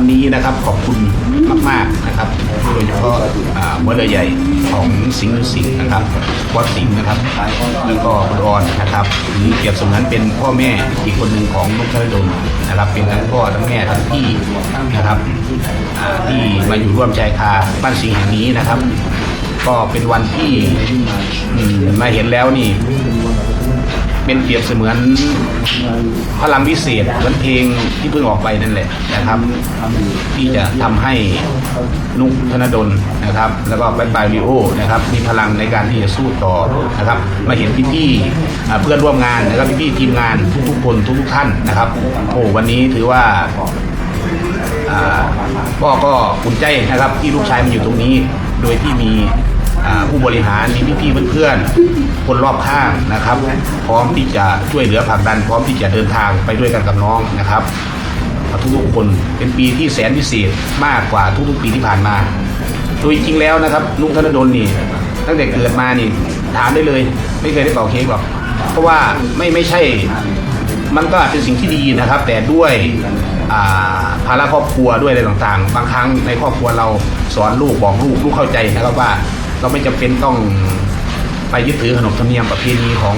วันนี้นะครับขอบคุณมากๆนะครับโดยเฉพาะอ่าหัวเรือใหญ่ของสิงห์สิงห์นะครับวัดสิงห์นะครับแล้วก็คุณออนนะครับหรือเปรียบเสมือนเป็นพ่อแม่อีกคนหนึ่งของนุกธนดลนะครับเป็นทั้งพ่อทั้งแม่ทั้งพี่นะครับที่มาอยู่ร่วมใจคาบ้านสิงห์แห่งนี้นะครับ ก็เป็นวันที่มาเห็นแล้วนี่ เป็นเปรียบเสมือนพลังวิเศษเหมือนเพลงที่เพิ่งออกไปนั่นแหละนะครับ ที่จะทำให้นุกธนดลนะครับ แล้วก็ไปปลายวิโอนะครับ มีพลังในการที่จะสู้ต่อนะครับ มาเห็นพี่ๆเพื่อนร่วมงานนะครับพี่ๆทีมงานทุกๆคนทุกๆท่านนะครับโอ้วันนี้ถือว่าอ่าก็ก็อุ่นใจนะครับที่ลูกชายมาอยู่ตรงนี้ โดยที่มีผู้บริหารมีพี่ๆเพื่อนๆ คนรอบข้างนะครับ พร้อมที่จะช่วยเหลือผลักดัน พร้อมที่จะเดินทางไปด้วยกันกับน้องนะครับทุกๆคนเป็นปีที่แสนพิเศษมากกว่าทุกๆปีที่ผ่านมา โดยจริงแล้วนะครับลุงธนดลนี่ตั้งแต่เกิดมานี่ถามได้เลย ไม่เคยได้เป่าเค้กหรอกเพราะว่าไม่ไม่ใช่ มันก็อาจเป็นสิ่งที่ดีนะครับ แต่ด้วยภาระครอบครัวด้วยอะไรต่างๆ บางครั้งในครอบครัวเราสอนลูกบอกลูกลูกเข้าใจนะครับว่าเราไม่จำเป็นต้อง ไปยึดถือขนบธรรมเนียมประเพณีของ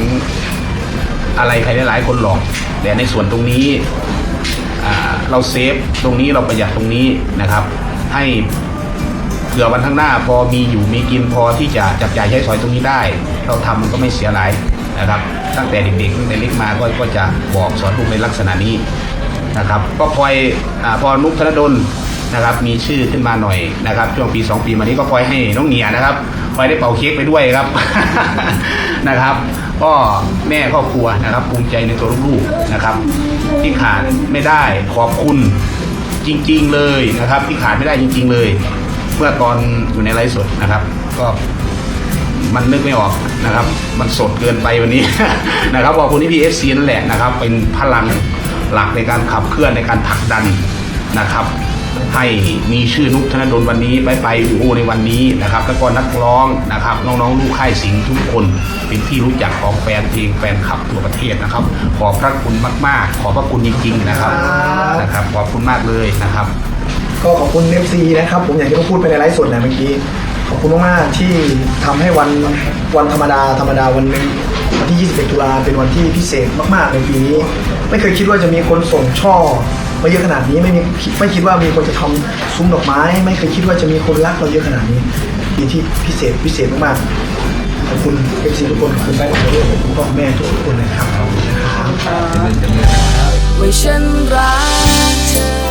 อะไรใครหลายๆคนหรอกแต่ในส่วนตรงนี้เราเซฟตรงนี้เราประหยัดตรงนี้นะครับ ให้เผื่อวันข้างหน้าพอมีอยู่มีกินพอที่จะจับจ่ายใช้สอยตรงนี้ได้ เราทำมันก็ไม่เสียหายนะครับ ตั้งแต่เด็กๆตั้งแต่เล็กมาก็ก็จะบอกสอนลูกในลักษณะนี้นะครับ ก็พลอยอพอนุกธนดล นะครับ มีชื่อขึ้นมาหน่อยนะครับ ช่วงปี 2 ปีมานี้ก็พลอยให้น้องเหนียนะครับพลอยได้เป่าเค้กไปด้วยครับนะครับ ก็แม่ครอบครัวนะครับภูมิใจในตัวลูกๆนะครับ ที่ขาดไม่ได้ขอบคุณจริง ๆ เลยนะครับ ที่ขาดไม่ได้จริง ๆ เลย เมื่อตอนอยู่ในไลฟ์สดนะครับ ก็มันนึกไม่ออกนะครับ มันสดเกินไปวันนี้นะครับขอบคุณที่พีเอฟซีนั่นแหละนะครับ เป็นพลังหลักในการขับเคลื่อนในการผลักดันนะครับ ให้มีชื่อนุกธนดลวันนี้ไปไปอูโอในวันนี้นะครับแล้วก็นักร้องนะครับน้องๆลูกค่ายสิงห์ทุกคนเป็นที่รู้จักของแฟนเพลงแฟนคลับทั่วประเทศนะครับ ขอบพระคุณมาก ๆ ขอบพระคุณจริงๆนะครับนะครับ ขอบคุณมากเลยนะครับ ก็ขอบคุณ FC นะครับ ผมอย่างที่เขาพูดไปในไลฟ์สดนะเมื่อกี้ขอบคุณมากๆที่ทำให้วันวันธรรมดาธรรมดาวันหนึงวันที่ 21 ตุลาเป็นวันที่พิเศษมากๆในปีนี้ ไม่เคยคิดว่าจะมีคนส่งช่อมาเยอะขนาดนี้ไม่มีไม่คิดว่ามีคนจะทำซุ้มดอกไม้ ไม่เคยคิดว่าจะมีคนรักเราเยอะขนาดนี้ดีที่พิเศษพิเศษมากๆขอบคุณ FC ทุกคนขอบคุณแม่ขอบคุณพ่อแม่ทุกคนนะครับขอบคุณนะครับว่ฉันรักเธอ